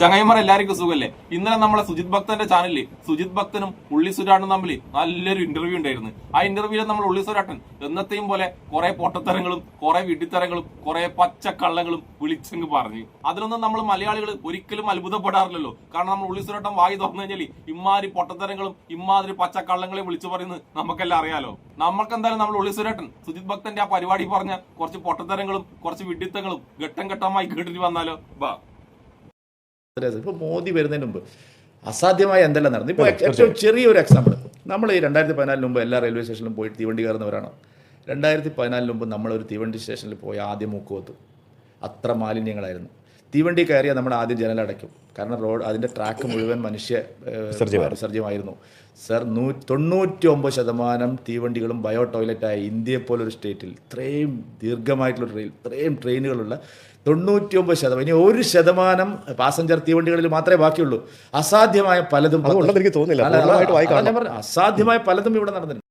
ചങ്ങായിമാർ എല്ലാവർക്കും സുഖല്ലേ ഇന്നലെ നമ്മളെ സുജിത് ഭക്തന്റെ ചാനലിൽ സുജിത് ഭക്തനും ഉള്ളി സുരാട്ടനും തമ്മിൽ നല്ലൊരു ഇന്റർവ്യൂ ഉണ്ടായിരുന്നു. ആ ഇന്റർവ്യൂവിൽ നമ്മൾ ഉള്ളി സുരാട്ടൻ എന്നത്തെയും പോലെ കുറെ പൊട്ടത്തരങ്ങളും കുറെ വിഡിത്തരങ്ങളും കുറെ പച്ചക്കള്ളങ്ങളും വിളിച്ചെങ്ക് പറഞ്ഞു. അതിലൊന്നും നമ്മൾ മലയാളികൾ ഒരിക്കലും അത്ഭുതപ്പെടാറില്ലല്ലോ. കാരണം നമ്മൾ ഉള്ളി സുരാട്ടൻ വായി തുറന്നു കഴിഞ്ഞാൽ ഇമാതിരി പൊട്ടത്തരങ്ങളും ഇമാതിരി പച്ചക്കള്ളങ്ങളെയും വിളിച്ചു പറയുന്നത് നമുക്കെല്ലാം അറിയാലോ. നമ്മൾക്ക് എന്തായാലും നമ്മൾ ഉള്ളി സുരാട്ടൻ സുജിത് ഭക്തന്റെ ആ പരിപാടി പറഞ്ഞ കുറച്ച് പൊട്ടത്തരങ്ങളും കുറച്ച് വിഡിത്തങ്ങളും ഘട്ടം ഘട്ടമായി കേട്ടിട്ട് വന്നാലോ? ബാ. ഇപ്പോൾ മോദി വരുന്നതിന് മുമ്പ് അസാധ്യമായ എന്തെല്ലാം നടന്നു? ഇപ്പോൾ ഏറ്റവും ചെറിയൊരു എക്സാമ്പിൾ നമ്മൾ ഈ രണ്ടായിരത്തി പതിനാലിന് മുമ്പ് എല്ലാ റെയിൽവേ സ്റ്റേഷനിലും പോയിട്ട് തീവണ്ടി കയറുന്നവരാണോ രണ്ടായിരത്തി പതിനാലിന് മുമ്പ് നമ്മളൊരു തീവണ്ടി സ്റ്റേഷനിൽ പോയി ആദ്യം മൂക്കുവത്ത്. അത്ര മാലിന്യങ്ങളായിരുന്നു. തീവണ്ടി കയറിയാൽ നമ്മൾ ആദ്യം ജനലടയ്ക്കും കാരണം റോഡ് അതിന്റെ ട്രാക്ക് മുഴുവൻ മനുഷ്യ വിസർജ്യമായിരുന്നു സർ നൂ തൊണ്ണൂറ്റി ഒമ്പത് ശതമാനം തീവണ്ടികളും ബയോ ടോയ്ലറ്റായ ഇന്ത്യയെ പോലൊരു സ്റ്റേറ്റിൽ. ഇത്രയും ദീർഘമായിട്ടുള്ള ട്രെയിൻ ഇത്രയും ട്രെയിനുകളുള്ള തൊണ്ണൂറ്റി ഒമ്പത് ശതമാനം ഇനി ഒരു ശതമാനം പാസഞ്ചർ തീവണ്ടികളിൽ മാത്രമേ ബാക്കിയുള്ളൂ. അസാധ്യമായ പലതും. അസാധ്യമായ പലതും ഇവിടെ നടന്നിട്ടുണ്ട്.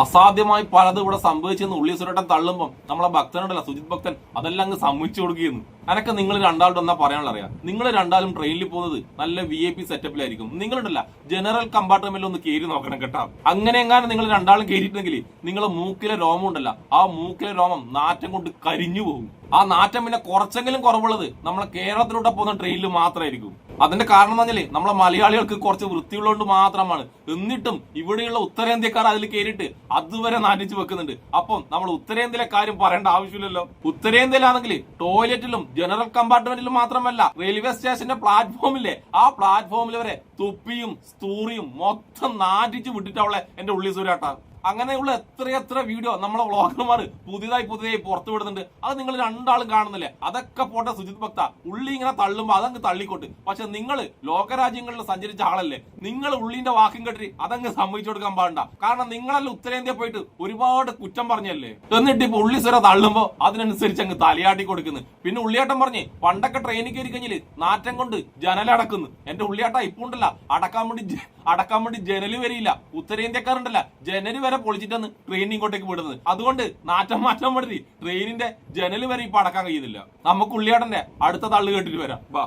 അസാധ്യമായി പലതും ഇവിടെ സംഭവിച്ചെന്ന് ഉള്ളി സുരട്ടൻ തള്ളുമ്പോൾ നമ്മളെ ഭക്തനുണ്ടല്ലോ സുജിത് ഭക്തൻ അതെല്ലാം അങ്ങ് സമ്മതിച്ചു കൊടുക്കുകയെന്ന് അനക്കെ നിങ്ങൾ രണ്ടാളുടെ എന്നാ പറയാനുള്ള അറിയാം നിങ്ങൾ രണ്ടാളും ട്രെയിനിൽ പോകുന്നത് നല്ല വി ഐ പി സെറ്റപ്പിലായിരിക്കും നിങ്ങളുണ്ടല്ല ജനറൽ കമ്പാർട്ട്മെന്റിൽ ഒന്ന് കയറി നോക്കണം കേട്ടോ. അങ്ങനെ എങ്ങാനും നിങ്ങൾ രണ്ടാളും കയറിയിട്ടുണ്ടെങ്കിൽ നിങ്ങളെ മൂക്കിലെ രോമം ഉണ്ടല്ല ആ മൂക്കിലെ രോമം നാറ്റം കൊണ്ട് കരിഞ്ഞു പോകും. ആ നാറ്റം പിന്നെ കുറച്ചെങ്കിലും കുറവുള്ളത് നമ്മളെ കേരളത്തിലൂടെ പോകുന്ന ട്രെയിനിൽ മാത്രമായിരിക്കും അതിന്റെ കാരണം പറഞ്ഞില്ലേ? നമ്മളെ മലയാളികൾക്ക് കുറച്ച് വൃത്തിയുള്ളതുകൊണ്ട് മാത്രമാണ്. എന്നിട്ടും ഇവിടെയുള്ള ഉത്തരേന്ത്യക്കാർ അതിൽ കയറിയിട്ട് അതുവരെ നാനിച്ചു വെക്കുന്നുണ്ട്. അപ്പം നമ്മൾ ഉത്തരേന്ത്യയിലെ കാര്യം പറയേണ്ട ആവശ്യമില്ലല്ലോ. ഉത്തരേന്ത്യയിലാണെങ്കിൽ ടോയ്ലറ്റിലും ജനറൽ കമ്പാർട്ട്മെന്റിലും മാത്രമല്ല റെയിൽവേ സ്റ്റേഷന്റെ പ്ലാറ്റ്ഫോമില്ലേ? ആ പ്ലാറ്റ്ഫോമിൽ വരെ തുപ്പിയും സ്തൂറിയും മൊത്തം നാറ്റിച്ചു വിട്ടിട്ടവളെ എന്റെ ഉള്ളി സൂര്യാട്ട. അങ്ങനെയുള്ള എത്രയെത്ര വീഡിയോ നമ്മളെ വ്ളോഗർമാർ പുതിയതായി പുതിയതായി പുറത്തു വിടുന്നുണ്ട്. അത് നിങ്ങൾ രണ്ടാളും കാണുന്നില്ലേ? അതൊക്കെ പോട്ടെ സുജിത് ഭക്ത. ഉള്ളി ഇങ്ങനെ തള്ളുമ്പോൾ അതങ്ങ് തള്ളിക്കോട്ട്. പക്ഷെ നിങ്ങൾ ലോകരാജ്യങ്ങളിൽ സഞ്ചരിച്ച ആളല്ലേ? നിങ്ങൾ ഉള്ളിന്റെ വാക്കും കെട്ടി അതങ്ങ് സമ്മതിച്ചു കൊടുക്കാൻ പാടണ്ട കാരണം നിങ്ങളല്ല ഉത്തരേന്ത്യ പോയിട്ട് ഒരുപാട് കുറ്റം പറഞ്ഞല്ലേ? എന്നിട്ട് ഇപ്പൊ ഉള്ളി സ്വര തള്ളുമ്പോ അതിനനുസരിച്ച് അങ്ങ് തലയാട്ടി കൊടുക്കുന്നു. പിന്നെ ഉള്ളിയാട്ടം പറഞ്ഞ് പണ്ടൊക്കെ ട്രെയിനിൽ കയറി കഴിഞ്ഞാൽ നാറ്റം കൊണ്ട് ജനലടക്കുന്നു എന്റെ ഉള്ളിയാട്ട ഇപ്പൊ ഉണ്ടല്ല. അടക്കാൻ വേണ്ടി അടക്കാൻ വേണ്ടി ജനൽ വരിയില്ല. ഉത്തരേന്ത്യക്കാരുണ്ടല്ല. ജനൽ വരെ പൊളിച്ചിട്ടാണ് ട്രെയിൻ ഇങ്ങോട്ടേക്ക് വിടുന്നത്. അതുകൊണ്ട് നാറ്റം മാറ്റം പെടുത്തി ട്രെയിനിന്റെ ജനൽ വരെ ഇപ്പൊ അടക്കാൻ കഴിയുന്നില്ല. നമുക്ക് ഉള്ളിയാടന്റെ അടുത്ത തള്ളു കേട്ടിട്ട് വരാം. വാ.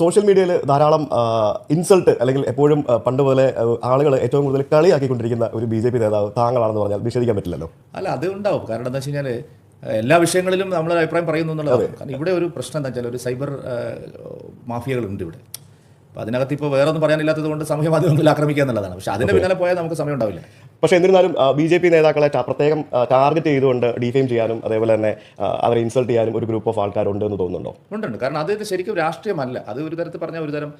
സോഷ്യൽ മീഡിയയിൽ ധാരാളം ഇൻസൾട്ട് അല്ലെങ്കിൽ എപ്പോഴും പണ്ട് പോലെ ആളുകൾ ഏറ്റവും കൂടുതൽ കളിയാക്കിക്കൊണ്ടിരിക്കുന്ന ഒരു ബി ജെ പി നേതാവ് താങ്കളാണെന്ന് പറഞ്ഞാൽ നിഷേധിക്കാൻ പറ്റില്ലല്ലോ? അല്ല അത് ഉണ്ടാവും. കാരണം എന്താ വെച്ച് കഴിഞ്ഞാൽ എല്ലാ വിഷയങ്ങളിലും നമ്മൾ അഭിപ്രായം പറയുന്നു എന്നുള്ളതാണ്. കാരണം ഇവിടെ ഒരു പ്രശ്നം എന്താ വെച്ചാൽ ഒരു സൈബർ മാഫിയകളുണ്ട് ഇവിടെ. അപ്പോൾ അതിനകത്ത് ഇപ്പോൾ വേറെ ഒന്നും പറയാനില്ലാത്തത് കൊണ്ട് സമൂഹ മാധ്യമങ്ങളിൽ ആക്രമിക്കുക എന്നുള്ളതാണ്. പക്ഷേ അതിന്റെ പിന്നാലെ പോയാൽ നമുക്ക് സമയം ഉണ്ടാവില്ല. പക്ഷേ എന്നിരുന്നാലും ബി ജെ പി നേതാക്കളെ പ്രത്യേകം ടാർഗറ്റ് ചെയ്തുകൊണ്ട് ഡിഫെയിം ചെയ്യാനും അതേപോലെ തന്നെ അവരെ ഇൻസൾട്ട് ചെയ്യാനും ഒരു ഗ്രൂപ്പ് ഓഫ് ആൾക്കാരുണ്ട് എന്ന് തോന്നുന്നുണ്ടോ? ഉണ്ടുണ്ട്. കാരണം അത് ശരിക്കും രാഷ്ട്രീയമല്ല. അത് ഒരു തരത്തിൽ പറഞ്ഞാൽ ഒരു തരം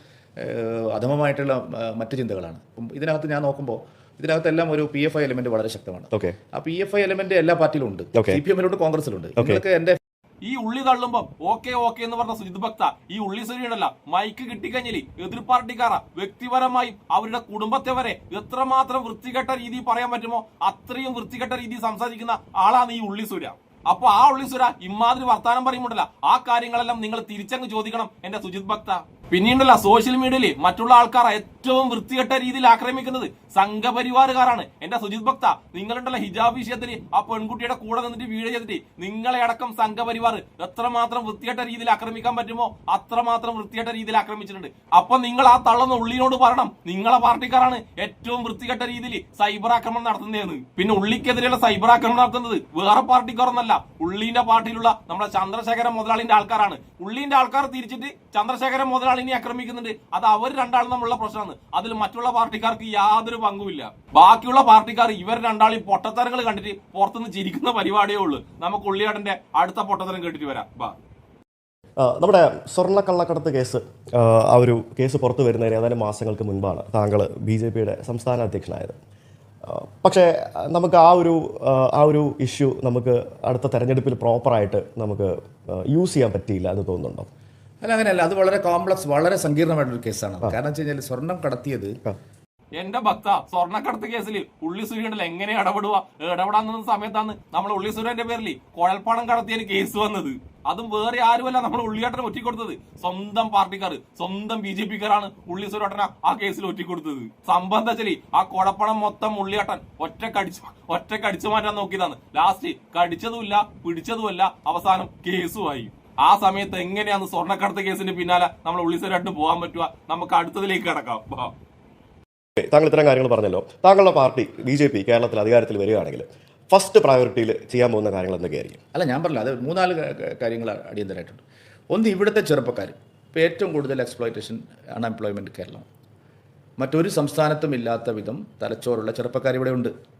അധമമായിട്ടുള്ള മറ്റു ചിന്തകളാണ്. അപ്പം ഇതിനകത്ത് ഞാൻ നോക്കുമ്പോൾ ഇതിനകത്തെല്ലാം ഒരു പി എഫ് ഐ എലിമെന്റ് വളരെ ശക്തമാണ്. ഓക്കെ. ആ പി എഫ് ഐ എലിമെന്റ് എല്ലാ പാർട്ടിയിലും ഉണ്ട്. സി പി എമ്മിലുണ്ട് കോൺഗ്രസിലുണ്ട് നിങ്ങൾക്ക് എന്റെ ഈ ഉള്ളി തള്ളുമ്പം ഓക്കെ ഓക്കെ എന്ന് പറഞ്ഞ സുജിത് ഭക്ത ഈ ഉള്ളി സുരിയുണ്ടല്ല മൈക്ക് കിട്ടിക്കഴിഞ്ഞാൽ എതിർ പാർട്ടിക്കാരാ വ്യക്തിപരമായി അവരുടെ കുടുംബത്തെ വരെ എത്രമാത്രം വൃത്തികെട്ട രീതിയിൽ പറയാൻ പറ്റുമോ അത്രയും വൃത്തികെട്ട രീതി സംസാരിക്കുന്ന ആളാണ് ഈ ഉള്ളി സൂര്യ അപ്പൊ ആ ഉള്ളി സുര ഇമാതിരി വർത്താനം പറയുമ്പോണ്ടല്ല ആ കാര്യങ്ങളെല്ലാം നിങ്ങൾ തിരിച്ചങ്ങ് ചോദിക്കണം എന്റെ സുജിത് ഭക്ത. പിന്നീടല്ല സോഷ്യൽ മീഡിയയിൽ മറ്റുള്ള ആൾക്കാർ ഏറ്റവും വൃത്തികെട്ട രീതിയിൽ ആക്രമിക്കുന്നത് സംഘപരിവാറുകാരാണ്. എന്റെ സുജിത് ഭക്ത നിങ്ങളുണ്ടല്ല ഹിജാബ് വിഷയത്തിൽ ആ പെൺകുട്ടിയുടെ കൂടെ നിന്നിട്ട് വീഡിയോ ചെയ്തിട്ട് നിങ്ങളെ അടക്കം സംഘപരിവാർ എത്രമാത്രം വൃത്തികെട്ട രീതിയിൽ ആക്രമിക്കാൻ പറ്റുമോ അത്രമാത്രം വൃത്തികെട്ട രീതിയിൽ ആക്രമിച്ചിട്ടുണ്ട്. അപ്പൊ നിങ്ങൾ ആ തള്ളുന്ന ഉള്ളിനോട് പറയണം നിങ്ങളെ പാർട്ടിക്കാരാണ് ഏറ്റവും വൃത്തികെട്ട രീതിയിൽ സൈബർ ആക്രമണം നടത്തുന്നതെന്ന്. പിന്നെ ഉള്ളിക്കെതിരെയുള്ള സൈബർ ആക്രമണം നടത്തുന്നത് വേറെ പാർട്ടിക്കാരൊന്നല്ല ഉള്ളിന്റെ പാർട്ടിയിലുള്ള നമ്മുടെ ചന്ദ്രശേഖരൻ മുതലാളിന്റെ ആൾക്കാരാണ്. ഉള്ളിന്റെ ആൾക്കാർ തിരിച്ചിട്ട് ചന്ദ്രശേഖരൻ മുതലാളിനെ ആക്രമിക്കുന്നുണ്ട്. അത് അവർ രണ്ടാളും തമ്മിലുള്ള പ്രശ്നമാണ്. അതിൽ മറ്റുള്ള പാർട്ടിക്കാർക്ക് യാതൊരു പങ്കുമില്ല. ബാക്കിയുള്ള പാർട്ടിക്കാർ ഇവർ രണ്ടാളും പൊട്ടത്തരങ്ങൾ കണ്ടിട്ട് പുറത്തുനിന്ന് ചിരിക്കുന്ന പരിപാടിയേ ഉള്ളൂ. നമുക്ക് ഉള്ളിയാടന്റെ അടുത്ത പൊട്ടത്തരം കേട്ടിട്ട് വരാം. ബാ. നമ്മുടെ സ്വർണ കള്ളക്കടത്ത് കേസ് ആ, ഒരു കേസ് പുറത്തു വരുന്നതിന് ഏതാനും മാസങ്ങൾക്ക് മുൻപാണ് താങ്കൾ ബി ജെ പിയുടെ സംസ്ഥാന അധ്യക്ഷനായത്. പക്ഷേ നമുക്ക് ആ ഒരു ആ ഒരു ഇഷ്യൂ നമുക്ക് അടുത്ത തെരഞ്ഞെടുപ്പിൽ പ്രോപ്പറായിട്ട് നമുക്ക് യൂസ് ചെയ്യാൻ പറ്റിയില്ല എന്ന് തോന്നുന്നുണ്ടോ? അല്ല അങ്ങനെയല്ല. അത് വളരെ കോംപ്ലക്സ് വളരെ സങ്കീർണമായിട്ടൊരു കേസാണ്. കാരണം വെച്ച് കഴിഞ്ഞാൽ സ്വർണം കടത്തിയത് എന്റെ ഭക്ത സ്വർണക്കടത്ത് കേസിൽ ഉള്ളി സുരേണ്ടിൽ എങ്ങനെ ഇടപെടുക ഇടപെടാൻ നിന്ന സമയത്താണ് നമ്മൾ ഉള്ളി സുരേന്റെ പേരിൽ കുഴൽപ്പണം കടത്തിയ കേസ് വന്നത്. അതും വേറെ ആരുമല്ല നമ്മൾ ഉള്ളിയേട്ടനെ ഒറ്റിക്കൊടുത്തത്. സ്വന്തം പാർട്ടിക്കാർ സ്വന്തം ബി ജെ പിക്കാരാണ് ഉള്ളി സുരേട്ടനെ ആ കേസിൽ ഒറ്റിക്കൊടുത്തത്. സംബന്ധിച്ചലി ആ കുഴപ്പണം മൊത്തം ഉള്ളിയേട്ടൻ ഒറ്റ കടിച്ചു ഒറ്റ കടിച്ചു മാറ്റാൻ നോക്കിയതാണ്. ലാസ്റ്റ് കടിച്ചതുമില്ല പിടിച്ചതുമല്ല അവസാനം കേസുമായി. ആ സമയത്ത് എങ്ങനെയാണ് സ്വർണക്കടത്ത് കേസിന്റെ പിന്നാലെ നമ്മൾ ഉള്ളിസരായിട്ട് പോകാൻ പറ്റുക നമുക്ക് അടുത്തതിലേക്ക് കിടക്കാം. ഓക്കേ, താങ്കൾ ഇത്തരം കാര്യങ്ങൾ പറഞ്ഞല്ലോ. താങ്കളുടെ പാർട്ടി ബി ജെ പി കേരളത്തിൽ അധികാരത്തിൽ വരികയാണെങ്കിൽ ഫസ്റ്റ് പ്രയോറിറ്റിയിൽ ചെയ്യാൻ പോകുന്ന കാര്യങ്ങൾ എന്തൊക്കെയായിരിക്കും അല്ല ഞാൻ പറഞ്ഞില്ല. അത് മൂന്നാൽ കാര്യങ്ങൾ അടിയന്തരമായിട്ടുണ്ട്. ഒന്ന് ഇവിടുത്തെ ചെറുപ്പക്കാർ. ഇപ്പോൾ ഏറ്റവും കൂടുതൽ എക്സ്പ്ലോയിറ്റേഷൻ അൺഎംപ്ലോയ്മെന്റ് കേരളം. മറ്റൊരു സംസ്ഥാനത്തും ഇല്ലാത്ത വിധം തലച്ചോറുള്ള ചെറുപ്പക്കാർ ഇവിടെ ഉണ്ട്.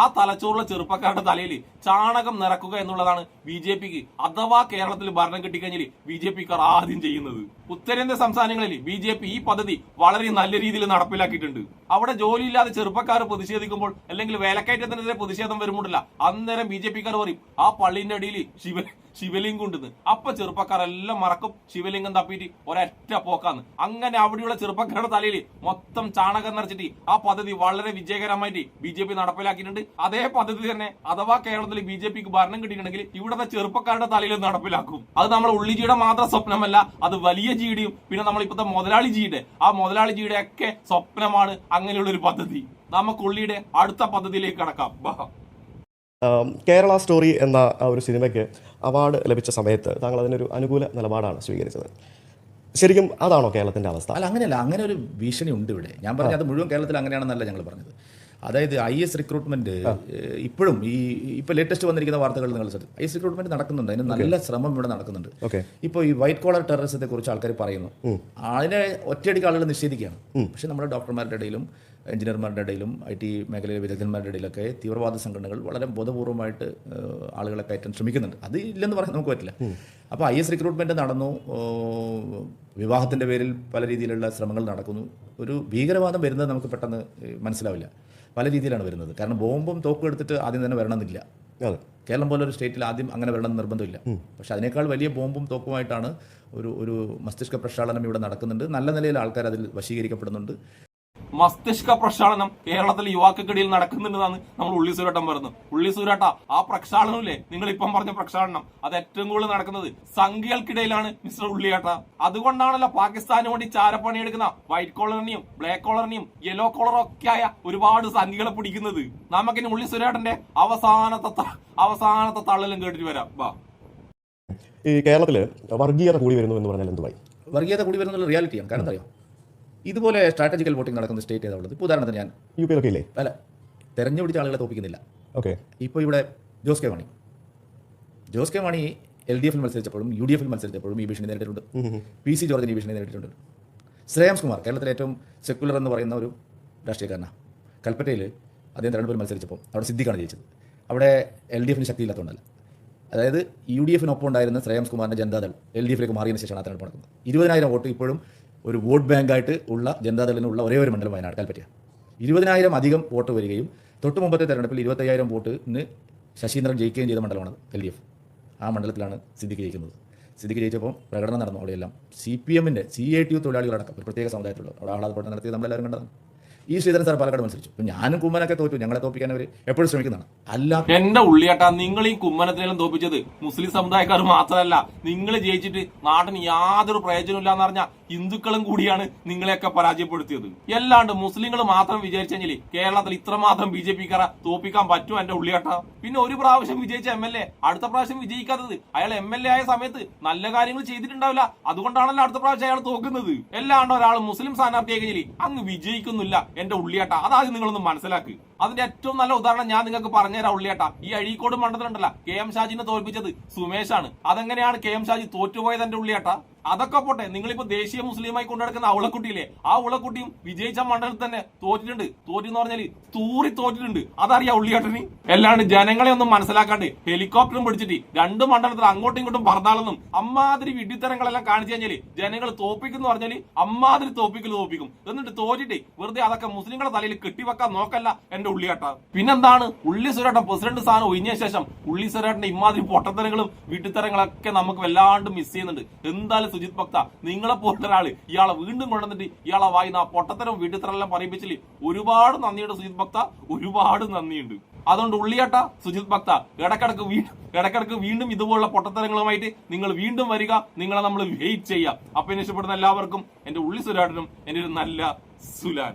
ആ തലച്ചോറുള്ള ചെറുപ്പക്കാരുടെ തലയിൽ ചാണകം നിറക്കുക എന്നുള്ളതാണ് ബി ജെ പിക്ക് അഥവാ കേരളത്തിൽ ഭരണം കിട്ടിക്കഴിഞ്ഞാൽ ബി ജെ പിക്കാർ ആദ്യം ചെയ്യുന്നത്. ഉത്തരേന്ത്യ സംസ്ഥാനങ്ങളിൽ ബി ജെ പി ഈ പദ്ധതി വളരെ നല്ല രീതിയിൽ നടപ്പിലാക്കിയിട്ടുണ്ട്. അവിടെ ജോലിയില്ലാതെ ചെറുപ്പക്കാർ പ്രതിഷേധിക്കുമ്പോൾ അല്ലെങ്കിൽ വേലക്കയറ്റത്തിനെതിരെ പ്രതിഷേധം വരുമ്പോഴല്ല. അന്നേരം ബി ജെ പിക്കാർ പറയും ആ പള്ളിന്റെ അടിയിൽ ശിവ ശിവലിംഗം ഉണ്ടെന്ന് അപ്പൊ ചെറുപ്പക്കാരെല്ലാം മറക്കും ശിവലിംഗം തപ്പിയിട്ട് ഒരൊറ്റ പോക്കാന്ന്. അങ്ങനെ അവിടെയുള്ള ചെറുപ്പക്കാരുടെ തലയിൽ മൊത്തം ചാണകം നിറച്ചിട്ട് ആ പദ്ധതി വളരെ വിജയകരമായിട്ട് ബി ജെ പി നടപ്പിലാക്കിയിട്ടുണ്ട്. അതേ പദ്ധതി തന്നെ അഥവാ കേരളത്തിൽ ബി ജെ പിക്ക് ഭരണം കിട്ടിയിട്ടുണ്ടെങ്കിൽ ഇവിടുത്തെ ചെറുപ്പക്കാരുടെ തലയിൽ നടപ്പിലാക്കും. അത് നമ്മൾ ഉള്ളിജിയുടെ മാത്രം സ്വപ്നമല്ല അത് വലിയ ജിയുടെയും പിന്നെ നമ്മളിപ്പോഴത്തെ മുതലാളി ജിയുടെ. ആ മുതലാളി ജിയുടെ ഒക്കെ സ്വപ്നമാണ് അങ്ങനെയുള്ള ഒരു പദ്ധതി. നമുക്ക് ഉള്ളിയുടെ അടുത്ത പദ്ധതിയിലേക്ക് കടക്കാം. കേരള സ്റ്റോറി എന്ന ആ ഒരു സിനിമയ്ക്ക് അവാർഡ് ലഭിച്ച സമയത്ത് താങ്കൾ അതിനൊരു അനുകൂല നിലപാടാണ് സ്വീകരിച്ചത്. ശരിക്കും അതാണോ കേരളത്തിന്റെ അവസ്ഥ? അല്ല അങ്ങനെയല്ല. അങ്ങനെ ഒരു ഭീഷണി ഉണ്ട് ഇവിടെ. ഞാൻ പറഞ്ഞത് അത് മുഴുവൻ കേരളത്തിൽ അങ്ങനെയാണെന്നല്ല ഞങ്ങൾ പറഞ്ഞത്. അതായത് ഐ എസ് റിക്രൂട്ട്മെന്റ് ഇപ്പോഴും ഈ ഇപ്പോൾ ലേറ്റസ്റ്റ് വന്നിരിക്കുന്ന വാർത്തകൾ നിങ്ങൾ ഐ എസ് റിക്രൂട്ട്മെന്റ് നടക്കുന്നുണ്ട്. അതിന് നല്ല ശ്രമം ഇവിടെ നടക്കുന്നുണ്ട്. ഓക്കെ. ഇപ്പോൾ ഈ വൈറ്റ് കോളർ ടെററിസത്തെ കുറിച്ച് ആൾക്കാർ പറയുന്നു. അതിനെ ഒറ്റയടിക്ക് ആളുകൾ നിഷേധിക്കുകയാണ്. പക്ഷെ നമ്മുടെ ഡോക്ടർമാരുടെ ഇടയിലും എഞ്ചിനീയർമാരുടെ ഇടയിലും ഐ ടി മേഖലയിലെ വിദഗ്ധന്മാരുടെ ഇടയിലൊക്കെ തീവ്രവാദ സംഘടനകൾ വളരെ ബോധപൂർവമായിട്ട് ആളുകളെ കയറ്റാൻ ശ്രമിക്കുന്നുണ്ട്. അത് ഇല്ലെന്ന് പറയാൻ നമുക്ക് പറ്റില്ല. അപ്പോൾ ഐ എസ് റിക്രൂട്ട്മെന്റ് നടന്നു. വിവാഹത്തിന്റെ വിവാഹത്തിന്റെ പേരിൽ പല രീതിയിലുള്ള ശ്രമങ്ങൾ നടക്കുന്നു. ഒരു ഭീകരവാദം വരുന്നത് നമുക്ക് പെട്ടെന്ന് മനസ്സിലാവില്ല. പല രീതിയിലാണ് വരുന്നത്. കാരണം ബോംബും തോക്കും എടുത്തിട്ട് ആദ്യം തന്നെ വരണമെന്നില്ല. കേരളം പോലെ ഒരു സ്റ്റേറ്റിൽ ആദ്യം അങ്ങനെ വരണം നിർബന്ധമില്ല. പക്ഷെ അതിനേക്കാൾ വലിയ ബോംബും തോക്കുമായിട്ടാണ് ഒരു ഒരു മസ്തിഷ്ക പ്രക്ഷാളനം ഇവിടെ നടക്കുന്നുണ്ട്. നല്ല നിലയിൽ ആൾക്കാർ അതിൽ വശീകരിക്കപ്പെടുന്നുണ്ട്. മസ്തിഷ്ക പ്രക്ഷാളനം കേരളത്തിൽ യുവാക്കൾക്കിടയിൽ നടക്കുന്നുണ്ടെന്നാണ് നമ്മൾ ഉള്ളി സൂരാട്ടം പറയുന്നത്. ഉള്ളി സൂരാട്ട ആ പ്രക്ഷാളനമില്ലേ? നിങ്ങൾ ഇപ്പം പറഞ്ഞ പ്രക്ഷാളനം. അത് ഏറ്റവും കൂടുതൽ നടക്കുന്നത് സംഘികൾക്കിടയിലാണ് മിസ്റ്റർ ഉള്ളിയേട്ട. അതുകൊണ്ടാണല്ലോ പാകിസ്ഥാന് വേണ്ടി ചാരപ്പണി എടുക്കുന്ന വൈറ്റ് കോളറിനെയും ബ്ലാക്ക് കോളറിനെയും യെല്ലോ കോളറും ഒക്കെ ആയ ഒരുപാട് സംഘികളെ പിടിക്കുന്നത്. നമുക്കിനി ഉള്ളി സുരേട്ടന്റെ അവസാനത്തെ അവസാനത്തെ തള്ളലും കേട്ടിട്ട് വരാം. വാ. ഈ കേരളത്തിൽ വർഗീയത കൂടി വരുന്നു എന്ന് പറഞ്ഞാൽ എന്തുവായി? വർഗീയത കൂടി വരുന്നുള്ള റിയാലിറ്റിയാണ് കാരണം അറിയാം? ഇതുപോലെ സ്ട്രാറ്റജിക്കൽ വോട്ടിംഗ് നടക്കുന്ന സ്റ്റേറ്റ് ഏതാ ഉള്ളത്? ഇപ്പോൾ ഉദാഹരണത്തിന് ഞാൻ യു പിയിലൊക്കെ ഇല്ലേ? അല്ല തെരഞ്ഞുപിടിച്ച ആളുകളെ തോപ്പിക്കുന്നില്ല ഓക്കെ. ഇപ്പോൾ ഇവിടെ Jose K Mani. Jose K Mani L D എഫിൽ മത്സരിച്ചപ്പോഴും യു ഡി എഫിൽ മത്സരിച്ചപ്പോഴും ഈ ഭീഷണി നേരിട്ടിട്ടുണ്ട്. പി സി ജോർജിന് ഈ ഭീഷണി നേരിട്ടിട്ടുണ്ട്. ശ്രേയാംസ് കുമാർ കേരളത്തിലെ ഏറ്റവും സെക്യുലർ എന്ന് പറയുന്ന ഒരു രാഷ്ട്രീയക്കാരനാണ് കൽപ്പറ്റയിൽ അദ്ദേഹം തെരഞ്ഞെടുപ്പിൽ മത്സരിച്ചപ്പോൾ അവിടെ സിദ്ദിഖാണ് ജയിച്ചത്. അവിടെ എൽ ഡി എഫിന് ശക്തിയില്ലാത്തതുകൊണ്ടല്ല. അതായത് യു ഡി എഫിനൊപ്പം ഉണ്ടായിരുന്ന ശ്രേയാംസ് കുമാറിന്റെ ജനതാദൾ എൽ ഡി എഫിലേക്ക് മാറിയതിന് ശേഷമാണ് തെരഞ്ഞെടുപ്പ് നടക്കുന്നത്. ഇരുപതിനായിരം വോട്ട് ഇപ്പോഴും ഒരു വോട്ട് ബാങ്കായിട്ട് ഉള്ള ജനതാദളിനുള്ള ഒരേ ഒരു മണ്ഡലം വയനാട് കൽപ്പറ്റ. ഇരുപതിനായിരം അധികം വോട്ട് വരികയും തൊട്ട് മുമ്പത്തെ തെരഞ്ഞെടുപ്പിൽ ഇരുപത്തയ്യായിരം വോട്ടിന് ശശീന്ദ്രൻ ജയിക്കുകയും ചെയ്ത മണ്ഡലമാണ് എൽ ഡി എഫ്. ആ മണ്ഡലത്തിലാണ് സിദ്ദിഖ് ജയിക്കുന്നത്. സിദ്ദിഖ് ജയിച്ചപ്പോൾ പ്രകടനം നടന്നു അവിടെയെല്ലാം. സി പി എമ്മിന്റെ സി ഐ ടി യു തൊഴിലാളികളടക്കം ഒരു പ്രത്യേക സമുദായത്തിലുള്ള അവിടെ ആഹ്ലാദപ്രകടനം നടത്തിയത് നമ്മളെല്ലാവരും കണ്ടതാണ്. ഈ ശ്രീധരൻ സാർ പാലക്കാട് മത്സരിച്ചു. അപ്പം ഞാനും കുമ്മനൊക്കെ തോറ്റു. ഞങ്ങളെ തോപ്പിക്കാൻ അവർ എപ്പോഴും ശ്രമിക്കുന്നതാണ്. അല്ല. എന്റെ ഉള്ളിയേട്ടാ നിങ്ങൾ ഈ കുമ്മനത്തിനെല്ലാം തോപ്പിച്ചത്. മുസ്ലിം സമുദായക്കാർ മാത്രമല്ല നിങ്ങൾ ജയിച്ചിട്ട് നാട്ടിന് യാതൊരു പ്രയോജനമില്ല എന്ന് പറഞ്ഞ ഹിന്ദുക്കളും കൂടിയാണ് നിങ്ങളെയൊക്കെ പരാജയപ്പെടുത്തിയത്. എല്ലാണ്ട് മുസ്ലിങ്ങൾ മാത്രം വിചാരിച്ചെങ്കിൽ കേരളത്തിൽ ഇത്രമാത്രം ബി ജെ പിക്കാരെ തോപ്പിക്കാൻ പറ്റും എന്റെ ഉള്ളിയാട്ട. പിന്നെ ഒരു പ്രാവശ്യം വിജയിച്ച എം എൽ എ അടുത്ത പ്രാവശ്യം വിജയിക്കാത്തത് അയാൾ എം എൽ എ ആയ സമയത്ത് നല്ല കാര്യങ്ങൾ ചെയ്തിട്ടുണ്ടാവില്ല. അതുകൊണ്ടാണല്ലോ അടുത്ത പ്രാവശ്യം അയാൾ തോക്കുന്നത്. എല്ലാണ്ട് ഒരാൾ മുസ്ലിം സ്ഥാനാർത്ഥിയായി അങ്ങ് വിജയിക്കുന്നില്ല എന്റെ ഉള്ളിയാട്ട. അതാദ്യം നിങ്ങളൊന്ന് മനസ്സിലാക്കി. അതിന്റെ ഏറ്റവും നല്ല ഉദാഹരണം ഞാൻ നിങ്ങൾക്ക് പറഞ്ഞുതരാം ഉള്ളിയാട്ട. ഈ അഴീക്കോട് മണ്ഡലത്തിലുണ്ടല്ല കെ എം ഷാജിനെ തോൽപ്പിച്ചത് സുമേഷാണ്. അതെങ്ങനെയാണ് കെ എം ഷാജി തോറ്റുപോയത് എന്റെ ഉള്ളിയാട്ട? അതൊക്കെ പോട്ടെ. നിങ്ങളിപ്പോ ദേശീയ മുസ്ലിമായി കൊണ്ടുനടക്കുന്ന അവളക്കുട്ടിയില്ലേ ആ ഉളക്കുട്ടിയും വിജയിച്ച മണ്ഡലത്തിൽ തന്നെ തോറ്റിട്ടുണ്ട്. തോറ്റു എന്ന് പറഞ്ഞാൽ തൂറി തോറ്റിട്ടുണ്ട്. അതറിയാം ഉള്ളിയാട്ടന്. അല്ലാണ്ട് ജനങ്ങളെ ഒന്നും മനസ്സിലാക്കാണ്ട് ഹെലികോപ്റ്ററും പിടിച്ചിട്ട് രണ്ട് മണ്ഡലത്തിൽ അങ്ങോട്ടും ഇങ്ങോട്ടും ഭർത്താളെന്നും അമ്മാതിരി വിഡിത്തരങ്ങളെല്ലാം കാണിച്ചു കഴിഞ്ഞാൽ ജനങ്ങൾ തോപ്പിക്കുന്ന് പറഞ്ഞാൽ അമ്മാതിരി തോപ്പിക്കൽ തോപ്പിക്കും. എന്നിട്ട് തോറ്റിട്ട് വെറുതെ അതൊക്കെ മുസ്ലിങ്ങളുടെ തലയിൽ കെട്ടിവെക്കാൻ നോക്കല്ല എന്റെ ഉള്ളിയാട്ട. പിന്നെന്താണ്? ഉള്ളി സുരേട്ടൻ പ്രസിഡന്റ് സ്ഥാനം ഒഴിഞ്ഞ ശേഷം ഉള്ളി സുരേട്ടന്റെ ഇമാതിരി പൊട്ടത്തരങ്ങളും വിഡിത്തരങ്ങളൊക്കെ നമുക്ക് വല്ലാണ്ട് മിസ് ചെയ്യുന്നുണ്ട്. എന്തായാലും സുജിത് ഭക്ത നിങ്ങളെ പോലുള്ള ഒരാൾ ഇയാളെ വീണ്ടും കൊണ്ടുവന്നിട്ട് ഇയാളെ വായിന്ന് ആ പൊട്ടത്തരം വീട്ടിത്തരെല്ലാം പറയിപ്പിച്ചിൽ. ഒരുപാട് നന്ദിയുണ്ട് സുജിത് ഭക്ത ഒരുപാട് നന്ദിയുണ്ട്. അതുകൊണ്ട് ഉള്ളിയാട്ട സുജിത് ഭക്ത. ഇടക്കിടക്ക് വീണ്ടും ഇടക്കിടക്ക് വീണ്ടും ഇതുപോലുള്ള പൊട്ടത്തരങ്ങളുമായിട്ട് നിങ്ങൾ വീണ്ടും വരിക നിങ്ങളെ നമ്മൾ വെയിറ്റ് ചെയ്യാം അപ്പൊ ഇഷ്ടപ്പെടുന്ന എല്ലാവർക്കും എന്റെ ഉള്ളി സുരാടനും എന്റെ ഒരു നല്ല സുലാൻ.